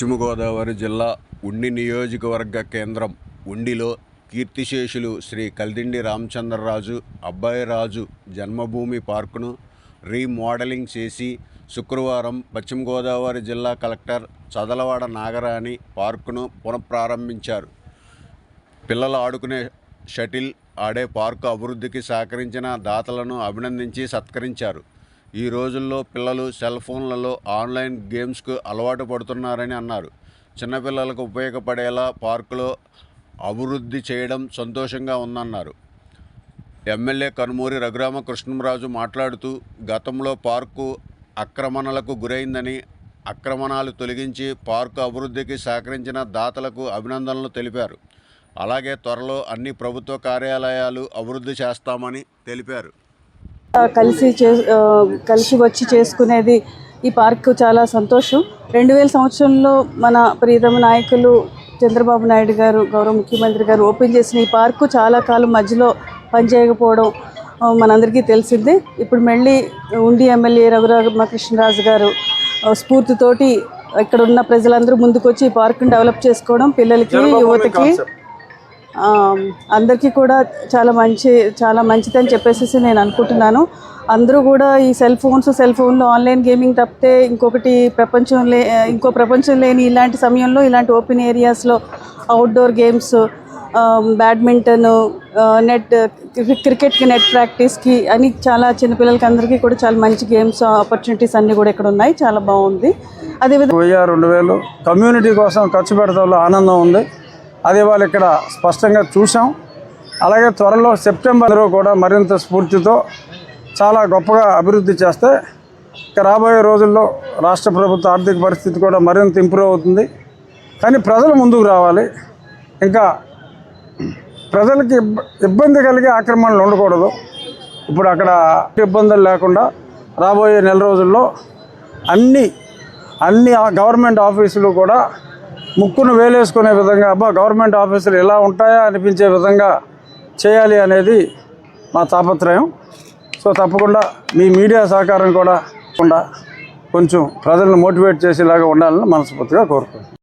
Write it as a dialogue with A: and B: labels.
A: పశ్చిమ గోదావరి జిల్లా ఉండి నియోజకవర్గ కేంద్రం ఉండిలో కీర్తిశేషులు శ్రీ కల్దిండి రామచంద్రరాజు అబ్బాయి రాజు జన్మభూమి పార్కును రీమోడలింగ్ చేసి శుక్రవారం పశ్చిమ గోదావరి జిల్లా కలెక్టర్ చదలవాడ నాగరాణి పార్కును పునఃప్రారంభించారు. పిల్లలు ఆడుకునే షటిల్ ఆడే పార్కు అభివృద్ధికి సహకరించిన దాతలను అభినందించి సత్కరించారు. ఈ రోజుల్లో పిల్లలు సెల్ ఫోన్లలో ఆన్లైన్ గేమ్స్కు అలవాటు పడుతున్నారని అన్నారు. చిన్నపిల్లలకు ఉపయోగపడేలా పార్కులో అభివృద్ధి చేయడం సంతోషంగా ఉందన్నారు. ఎమ్మెల్యే కనుమూరి రఘురామకృష్ణంరాజు మాట్లాడుతూ గతంలో పార్కు ఆక్రమణలకు గురైందని ఆక్రమణాలు తొలగించి పార్కు అభివృద్ధికి సహకరించిన దాతలకు అభినందనలు తెలిపారు. అలాగే త్వరలో అన్ని ప్రభుత్వ కార్యాలయాలు అభివృద్ధి చేస్తామని తెలిపారు.
B: కలిసి చే కలిసి వచ్చి చేసుకునేది ఈ పార్క్ చాలా సంతోషం. రెండు వేల సంవత్సరంలో మన ప్రియతమ నాయకులు చంద్రబాబు నాయుడు గారు గౌరవ ముఖ్యమంత్రి గారు ఓపెన్ చేసిన ఈ పార్కు చాలా కాలం మధ్యలో పనిచేయకపోవడం మనందరికీ తెలిసిందే. ఇప్పుడు మళ్ళీ ఉండి ఎమ్మెల్యే రఘురామకృష్ణరాజు గారు స్ఫూర్తితోటి ఇక్కడ ఉన్న ప్రజలందరూ ముందుకొచ్చి ఈ పార్కుని డెవలప్ చేసుకోవడం పిల్లలకి యువతకి అందరికీ కూడా చాలా మంచి చాలా మంచిదని చెప్పేసి నేను అనుకుంటున్నాను. అందరూ కూడా ఈ సెల్ ఫోన్స్ సెల్ ఫోన్లో ఆన్లైన్ గేమింగ్ తప్పితే ఇంకొకటి ప్రపంచం లే ఇంకో ప్రపంచం లేని ఇలాంటి సమయంలో ఇలాంటి ఓపెన్ ఏరియాస్లో అవుట్డోర్ గేమ్స్ బ్యాడ్మింటన్ నెట్ క్రికెట్కి నెట్ ప్రాక్టీస్కి అని చాలా చిన్నపిల్లలకి అందరికీ కూడా చాలా మంచి గేమ్స్ ఆపర్చునిటీస్ అన్నీ కూడా ఇక్కడ ఉన్నాయి. చాలా బాగుంది. అదేవిధంగా
C: రెండు వేలు. కమ్యూనిటీ కోసం ఖర్చు పెడతా ఆనందం ఉంది. అది వాళ్ళు ఇక్కడ స్పష్టంగా చూసాం అలాగే త్వరలో సెప్టెంబర్లో కూడా మరింత స్ఫూర్తితో చాలా గొప్పగా అభివృద్ధి చేస్తే ఇక రాబోయే రోజుల్లో రాష్ట్ర ప్రభుత్వ ఆర్థిక పరిస్థితి కూడా మరింత ఇంప్రూవ్ అవుతుంది. కానీ ప్రజలు ముందుకు రావాలి. ఇంకా ప్రజలకి ఇబ్బ- ఇబ్బంది కలిగే ఆక్రమణలు ఉండకూడదు. ఇప్పుడు అక్కడ ఇబ్బందులు లేకుండా రాబోయే నెల రోజుల్లో అన్ని అన్ని ఆ గవర్నమెంట్ ఆఫీసులు కూడా ముక్కును వేలేసుకునే విధంగా అబ్బా గవర్నమెంట్ ఆఫీసులు ఎలా ఉంటాయా అనిపించే విధంగా చేయాలి అనేది మా తాపత్రయం. సో తప్పకుండా మీ మీడియా సహకారం కూడా కొంచెం ప్రజలను మోటివేట్ చేసేలాగా ఉండాలని మనస్ఫూర్తిగా కోరుకుంటున్నాను.